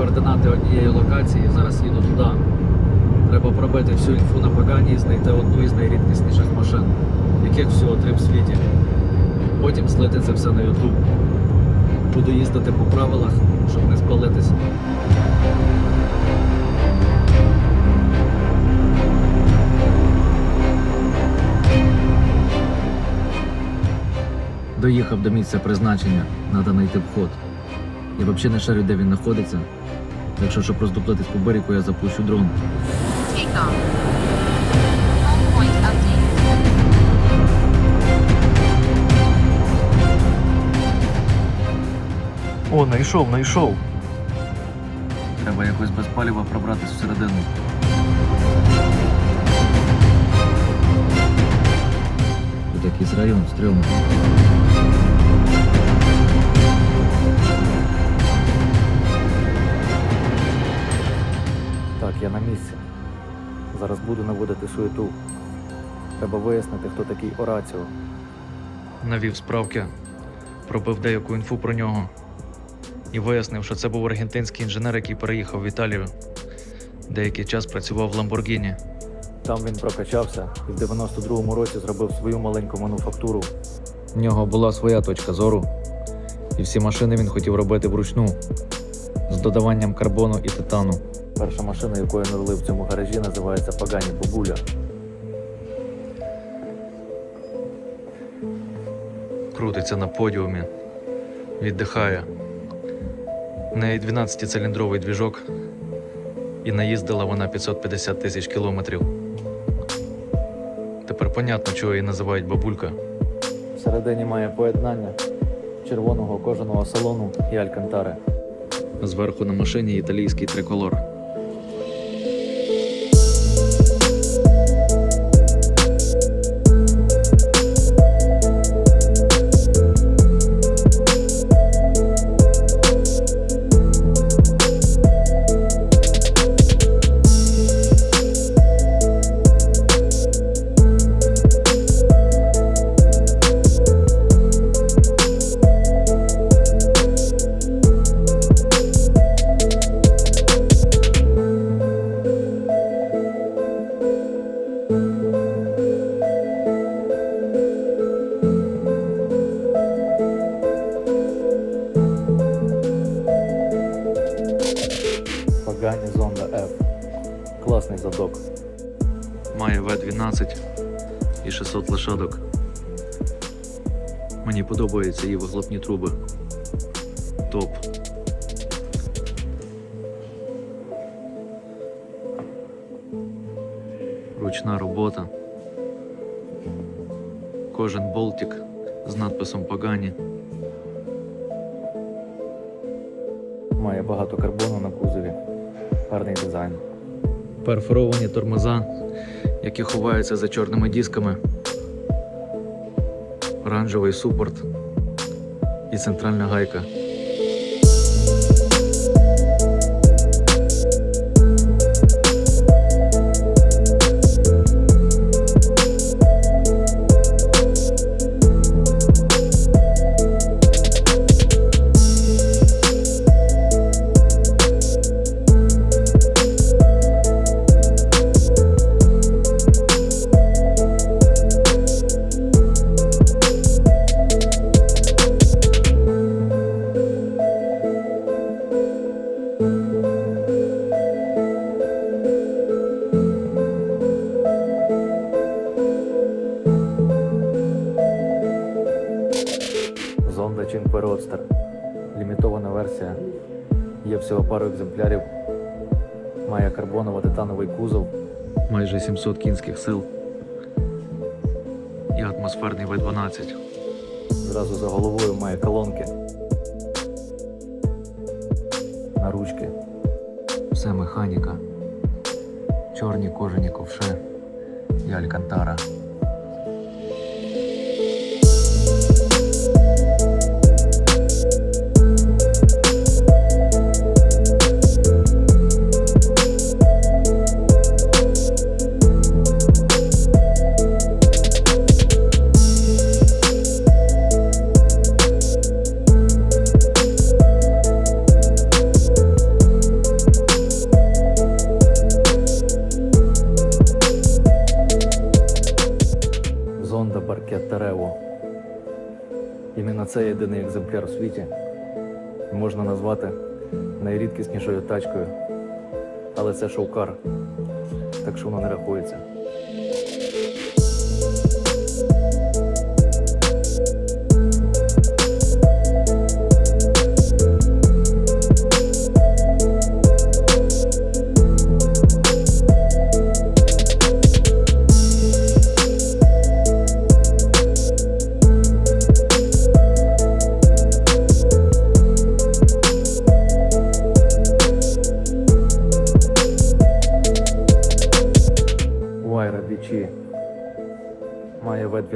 координати однієї локації. Зараз їду туди. Треба пробити всю інфу на Пагані і знайти одну із найрідкісніших машин, яких всього три в світі. Потім слити це все на ютуб. Буду їздити по правилах, щоб не спалитися. Доїхав до місця призначення, треба знайти вход. Я взагалі не шарю, де він знаходиться. Так що, щоб роздуплитись по берегу, я запущу дрон. О, знайшов, знайшов. Треба якось без палива пробратись всередину. Тут якийсь район стрьомний. Так, я на місці. Зараз буду наводити суету. Треба вияснити, хто такий Ораціо. Навів справки, пробив деяку інфу про нього і вияснив, що це був аргентинський інженер, який переїхав в Італію. Деякий час працював в Ламборгіні. Там він прокачався і в 92-му році зробив свою маленьку мануфактуру. В нього була своя точка зору, і всі машини він хотів робити вручну з додаванням карбону і титану. Перша машина, якою я в цьому гаражі, називається Пагані Бабуля. Крутиться на подіумі, віддихає. В неї 12-циліндровий двіжок, і наїздила вона 550 тисяч кілометрів. Тепер понятно, чого її називають бабулька. Всередині має поєднання червоного кожаного салону і алькантари. Зверху на машині італійський триколор. Класний задок. Має В12 і 600 лошадок. Мені подобаються її вихлопні труби. Топ. Ручна робота. Кожен болтик з надписом Пагані. Має багато карбону на кузові. Гарний дизайн. Перфоровані тормоза, які ховаються за чорними дисками. Оранжевий супорт і центральна гайка. Cinque Roadster. Лімітована версія. Є всього пару екземплярів. Має карбоново-титановий кузов. Майже 700 кінських сил. І атмосферний В12. Зразу за головою має колонки. На ручки. Все механіка. Чорні кожані ковши і алькантара. Світі. Можна назвати найрідкіснішою тачкою. Але це шоукар, так що воно не рахується.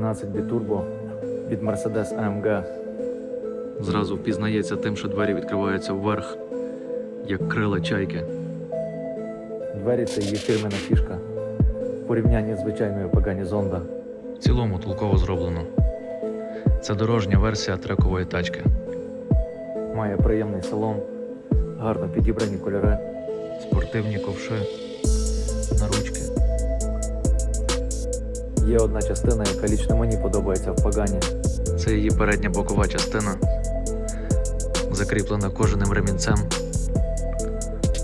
12 бітурбо від Mercedes AMG. Зразу впізнається тим, що двері відкриваються вверх, як крила чайки. Двері це її фірмена фішка в порівнянні з звичайною погані зонда. В цілому толково зроблено. Це дорожня версія трекової тачки. Має приємний салон, гарно підібрані кольори, спортивні ковши, наручки. Є одна частина, яка лічно мені подобається в Пагані. Це її передня бокова частина, закріплена кожаним ремінцем,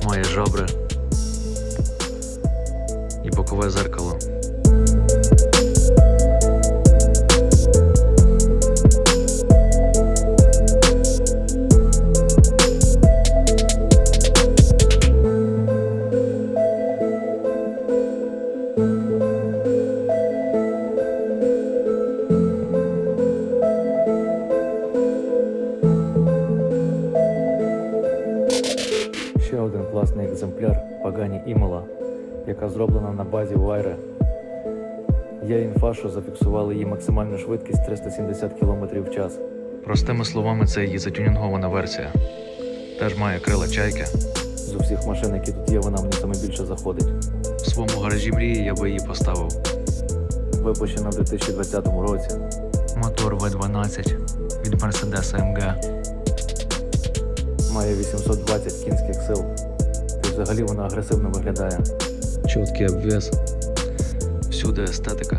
має жабри і бокове зеркало. Ще один класний екземпляр Пагані Імола, яка зроблена на базі Вайре. Є інфа, що зафіксували її максимальну швидкість 370 км в час. Простими словами, це її затюнінгована версія. Теж має крила чайки. З усіх машин, які тут є, вона мені саме більше заходить. В своєму гаражі мрії я би її поставив. Випущена в 2020 році. Мотор V12 від Mercedes AMG. Має 820 кінських сил. І взагалі вона агресивно виглядає. Чіткий обвес. Всюди естетика.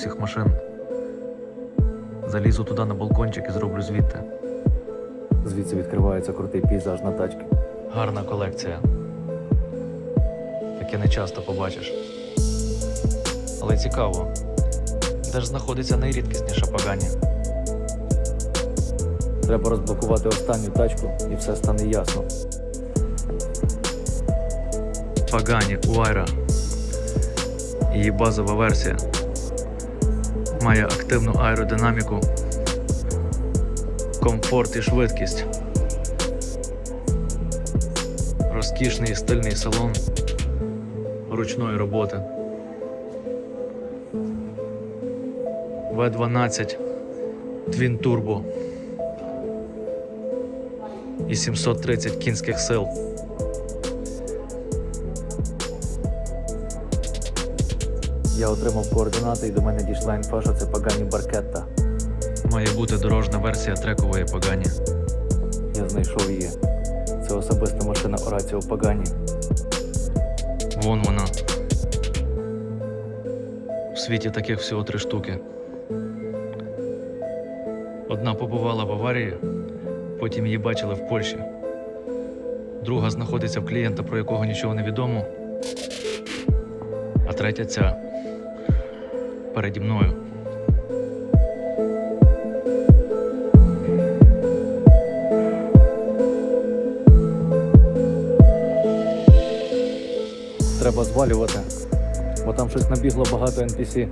Всіх машин. Залізу туди на балкончик і зроблю звідти. Звідси відкривається крутий пейзаж на тачки. Гарна колекція. Таке не часто побачиш. Але цікаво, де ж знаходиться найрідкісніша Пагані. Треба розблокувати останню тачку і все стане ясно. Пагані Уайра. Її базова версія має активну аеродинаміку, комфорт і швидкість, розкішний і стильний салон ручної роботи. В12 Twin Turbo і 730 кінських сил. Я отримав координати і до мене дійшла інфа, що це Пагані Баркетта. Має бути дорожна версія трекової Пагані. Я знайшов її. Це особиста машина Ораціо Пагані. Вон вона. В світі таких всього три штуки. Одна побувала в аварії, потім її бачили в Польщі. Друга знаходиться в клієнта, про якого нічого не відомо. А третя ця переді мною. Треба звалювати, бо там щось набігло багато NPC.